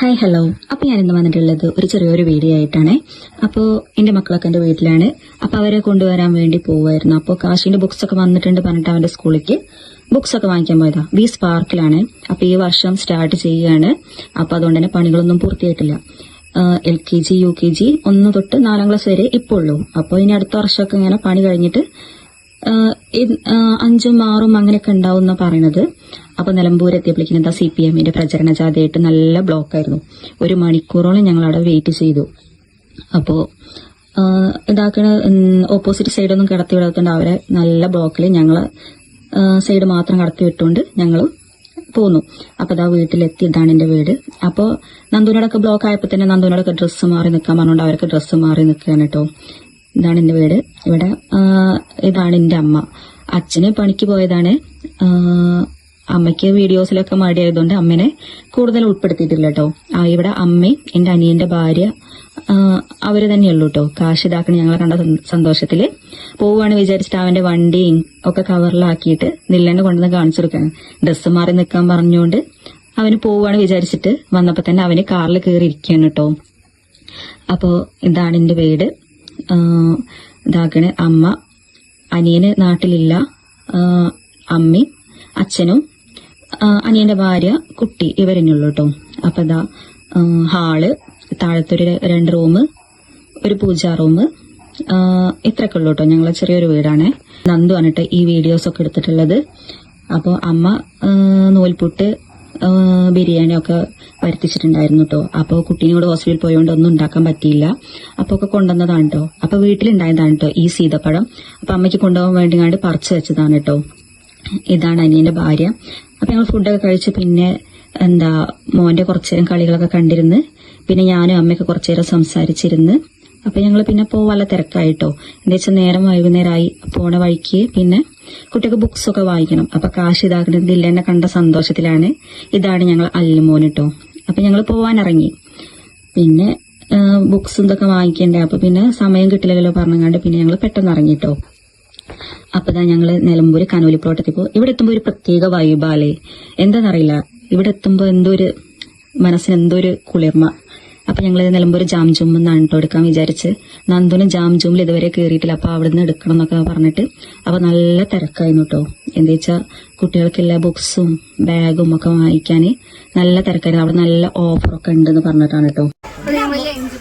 Hi hello അപ്പോൾ ഞാൻ ഇന്ന് വന്നിട്ടുള്ളത് ഒരു ചെറിയൊരു വീഡിയോ ആയിട്ടാണ്. അപ്പോൾ എന്റെ മക്കളൊക്കെ എന്റെ വീട്ടിലാണ്. അപ്പോൾ അവരെ കൊണ്ടുവരാൻ വേണ്ടി പോവായിരുന്നു. അപ്പോൾ കാശിന്റെ ബുക്സ് ഒക്കെ വന്നിട്ടുണ്ട് പറഞ്ഞിട്ട് അവന്റെ സ്കൂളിലേക്ക്. ബുക്സ് ഒക്കെ വാങ്ങിക്കാൻ പോയതാ. വി സ്പാർക്കിലാണ്. അപ്പോൾ ഈ വർഷം സ്റ്റാർട്ട് ചെയ്യുകയാണ്. അപ്പോൾ അതുകൊണ്ട് തന്നെ പണികളൊന്നും പൂർത്തിയായിട്ടില്ല. L K G U K G ഒന്ന് തൊട്ട് നാലാം ക്ലാസ് വരെ ഇപ്പോൾ ഉള്ളൂ. അപ്പോൾ ഇനി അടുത്ത വർഷമൊക്കെ ഇങ്ങനെ പണി കഴിഞ്ഞിട്ട് അഞ്ചും ആറും അങ്ങനെയൊക്കെ ഉണ്ടാവും എന്നാ പറയണത്. അപ്പൊ നിലമ്പൂർ എത്തിയപ്പോഴേക്കും എന്താ സി പി എമ്മിന്റെ പ്രചരണ ജാഥയായിട്ട് നല്ല ബ്ലോക്ക് ആയിരുന്നു ഒരു മണിക്കൂറോളം ഞങ്ങൾ അവിടെ വെയിറ്റ് ചെയ്തു. അപ്പോ ആഹ് ഇതാക്കണ ഓപ്പോസിറ്റ് സൈഡൊന്നും കിടത്തി വിടാത്തോണ്ട് അവരെ നല്ല ബ്ലോക്കിൽ ഞങ്ങൾ സൈഡ് മാത്രം കടത്തി വിട്ടുകൊണ്ട് ഞങ്ങൾ പോന്നു. അപ്പൊ ഇതാ വീട്ടിലെത്തി ഇതാണ് എന്റെ വീട്. അപ്പോ നന്ദുവിനോടൊക്കെ ബ്ലോക്ക് ആയപ്പോ തന്നെ നന്ദുവിനോടൊക്കെ ഡ്രസ്സ് മാറി നിൽക്കാൻ പറഞ്ഞുകൊണ്ട് അവർക്ക് ഡ്രസ്സ് മാറി നിൽക്കുകയാണ് കേട്ടോ. ഇതാണ് എന്റെ വീട്. ഇവിടെ ഇതാണ് എന്റെ അമ്മ. അച്ഛന് പണിക്ക് പോയതാണ്. അമ്മയ്ക്ക് വീഡിയോസിലൊക്കെ മടിയായതുകൊണ്ട് അമ്മനെ കൂടുതൽ ഉൾപ്പെടുത്തിയിട്ടില്ല കേട്ടോ ആ, ഇവിടെ അമ്മയും എന്റെ അനിയന്റെ ഭാര്യ അവർ തന്നെയുള്ളൂ കേട്ടോ കാശ് ഇതാക്കണ ഞങ്ങളെ കണ്ട സന്തോഷത്തിൽ പോവാണ് വിചാരിച്ചിട്ട് അവന്റെ വണ്ടിയും ഒക്കെ കവറിലാക്കിയിട്ട് നില്ലന്നെ കൊണ്ടുവന്ന് കാണിച്ചു കൊടുക്കാണ് ഡ്രസ്സ് മാറി നിൽക്കാൻ പറഞ്ഞുകൊണ്ട് അവന് പോവാണ് വിചാരിച്ചിട്ട് വന്നപ്പോ തന്നെ അവന് കാറിൽ കയറി ഇരിക്കുകയാണ് കേട്ടോ അപ്പോ ഇതാണ് എന്റെ വീട്. ഇതാക്കണ് അമ്മ അനിയന് നാട്ടിലില്ല അമ്മി അച്ഛനും അനിയന്റെ ഭാര്യ കുട്ടി ഇവരെന്നുള്ളൂ കേട്ടോ അപ്പൊ ഇതാ ഹാൾ താഴത്തൊരു രണ്ട് റൂം ഒരു പൂജാ റൂം ഇത്രയൊക്കെ ഉള്ളൂ കേട്ടോ ഞങ്ങളെ ചെറിയൊരു വീടാണ്. നന്ദു ആണ് ഈ വീഡിയോസ് ഒക്കെ എടുത്തിട്ടുള്ളത്. അപ്പോൾ അമ്മ നൂൽപുട്ട് ആഹ് ബിരിയാണി ഒക്കെ വരുത്തിച്ചിട്ടുണ്ടായിരുന്നു കേട്ടോ അപ്പോൾ കുട്ടീനെ കൂടെ ഹോസ്പിറ്റലിൽ പോയോണ്ട് ഒന്നും ഉണ്ടാക്കാൻ പറ്റിയില്ല. അപ്പോൾ ഒക്കെ കൊണ്ടുവന്നതാണ് കേട്ടോ അപ്പോൾ വീട്ടിലുണ്ടായതാണ് കേട്ടോ ഈ സീതപ്പഴം. അപ്പോൾ അമ്മയ്ക്ക് കൊണ്ടുപോകാൻ വേണ്ടി കണ്ട് പറിച്ചു വെച്ചതാണ് കേട്ടോ ഇതാണ് അനിയന്റെ ഭാര്യ. അപ്പൊ ഞങ്ങൾ ഫുഡൊക്കെ കഴിച്ച് പിന്നെ എന്താ മോന്റെ കുറച്ചു നേരം കളികളൊക്കെ കണ്ടിരുന്ന് പിന്നെ ഞാനും അമ്മയൊക്കെ കുറച്ചു നേരം സംസാരിച്ചിരുന്ന്. അപ്പൊ ഞങ്ങൾ പിന്നെ പോവാനുള്ള തിരക്കായിട്ടോ എന്താ വെച്ചാൽ നേരം വൈകുന്നേരമായി പോണ വഴിക്ക് പിന്നെ കുട്ടികൾക്ക് ബുക്സ് ഒക്കെ വായിക്കണം. അപ്പൊ കാശ് ഇതാക്കുന്നത് ഇല്ലെന്നെ കണ്ട സന്തോഷത്തിലാണ്. ഇതാണ് ഞങ്ങൾ അല്ലുമോൻ കേട്ടോ അപ്പൊ ഞങ്ങൾ പോവാനിറങ്ങി പിന്നെ ബുക്സ് ഇതൊക്കെ വാങ്ങിക്കണ്ടേ? അപ്പൊ പിന്നെ സമയം കിട്ടില്ലല്ലോ പറഞ്ഞങ്ങാണ്ട് പിന്നെ ഞങ്ങൾ പെട്ടെന്ന് ഇറങ്ങിട്ടോ അപ്പൊ ഇതാ ഞങ്ങൾ നിലമ്പൂര് കനോലി പ്ലോട്ടെത്തിയപ്പോ ഇവിടെ എത്തുമ്പോ ഒരു പ്രത്യേക വൈബാലേ എന്താന്നറിയില്ല. ഇവിടെ എത്തുമ്പോ എന്തോ ഒരു മനസ്സിന് എന്തോ ഒരു കുളിർമ. അപ്പൊ ഞങ്ങൾ നിലമ്പൂർ ജാം ജൂം എന്നാണ് കേട്ടോ എടുക്കാൻ വിചാരിച്ച് നന്ദുന് ജാം ജൂമിൽ ഇതുവരെ കയറിയിട്ടില്ല. അപ്പൊ അവിടുന്ന് എടുക്കണം എന്നൊക്കെ പറഞ്ഞിട്ട് അപ്പൊ നല്ല തിരക്കായിരുന്നു കേട്ടോ എന്താ വെച്ചാ കുട്ടികൾക്കുള്ള ബുക്സും ബാഗും ഒക്കെ വാങ്ങിക്കാന് നല്ല തിരക്കായിരുന്നു. അവിടെ നല്ല ഓഫറൊക്കെ ഉണ്ടെന്ന് പറഞ്ഞിട്ടാണ് കേട്ടോ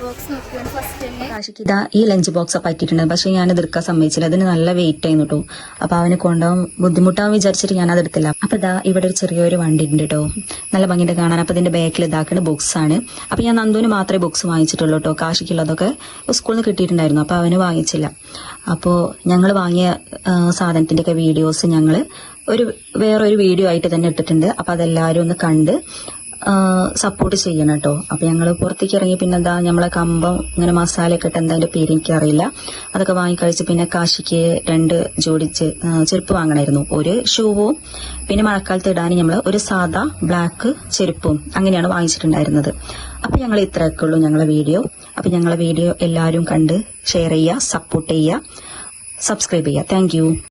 ബോക്സ് ഫസ്റ്റ് കാശിക്ക് ഇതാ ഈ ലഞ്ച് ബോക്സ് പറ്റിയിട്ടുണ്ട്. പക്ഷെ ഞാൻ എടുക്കാൻ സമ്മതിച്ചില്ല. അതിന് നല്ല വെയിറ്റ് ആയിരുന്നു കേട്ടോ അപ്പൊ അവന് കൊണ്ടുപോകാൻ ബുദ്ധിമുട്ടാന്ന് വിചാരിച്ചിട്ട് ഞാൻ അത് എടുത്തില്ല. അപ്പൊ ഇതാ ഇവിടെ ഒരു ചെറിയൊരു വണ്ടി ഉണ്ട് കേട്ടോ നല്ല ഭംഗിയുടെ കാണാൻ. അപ്പൊ ഇതിന്റെ ബാക്കിൽ ഇതാക്കുന്ന ബുക്സ് ആണ്. അപ്പൊ ഞാൻ നന്ദുവിന് മാത്രമേ ബുക്സ് വാങ്ങിച്ചിട്ടുള്ളൂ കേട്ടോ കാശിക്കുള്ളതൊക്കെ സ്കൂളിൽ നിന്ന് കിട്ടിയിട്ടുണ്ടായിരുന്നു. അപ്പൊ അവന് വാങ്ങിച്ചില്ല. അപ്പോ ഞങ്ങൾ വാങ്ങിയ സാധനത്തിന്റെയൊക്കെ വീഡിയോസ് ഞങ്ങൾ ഒരു വേറൊരു വീഡിയോ ആയിട്ട് തന്നെ ഇട്ടിട്ടുണ്ട്. അപ്പൊ അതെല്ലാവരും ഒന്ന് കണ്ട് സപ്പോർട്ട് ചെയ്യണം കേട്ടോ. അപ്പൊ ഞങ്ങൾ പുറത്തേക്ക് ഇറങ്ങി പിന്നെ എന്താ നമ്മളെ കമ്പം ഇങ്ങനെ മസാലയൊക്കെ ഇട്ട് എന്താ അതിന്റെ പേര് എനിക്കറിയില്ല. അതൊക്കെ വാങ്ങിക്കഴിച്ച് പിന്നെ കാശിക്ക് രണ്ട് ജോഡി ചെ- ആ, ചെരുപ്പ് വാങ്ങണമായിരുന്നു ഒരു ഷൂവും പിന്നെ മഴക്കാലത്ത് ഇടാൻ നമ്മൾ ഒരു സാദാ ബ്ലാക്ക് ചെരുപ്പും അങ്ങനെയാണ് വാങ്ങിച്ചിട്ടുണ്ടായിരുന്നത്. അപ്പൊ ഞങ്ങൾ ഇത്രയൊക്കെ ഉള്ളൂ ഞങ്ങളെ വീഡിയോ. അപ്പൊ ഞങ്ങളെ വീഡിയോ എല്ലാവരും കണ്ട് ഷെയർ ചെയ്യുക സപ്പോർട്ട് ചെയ്യുക സബ്സ്ക്രൈബ് ചെയ്യുക. താങ്ക്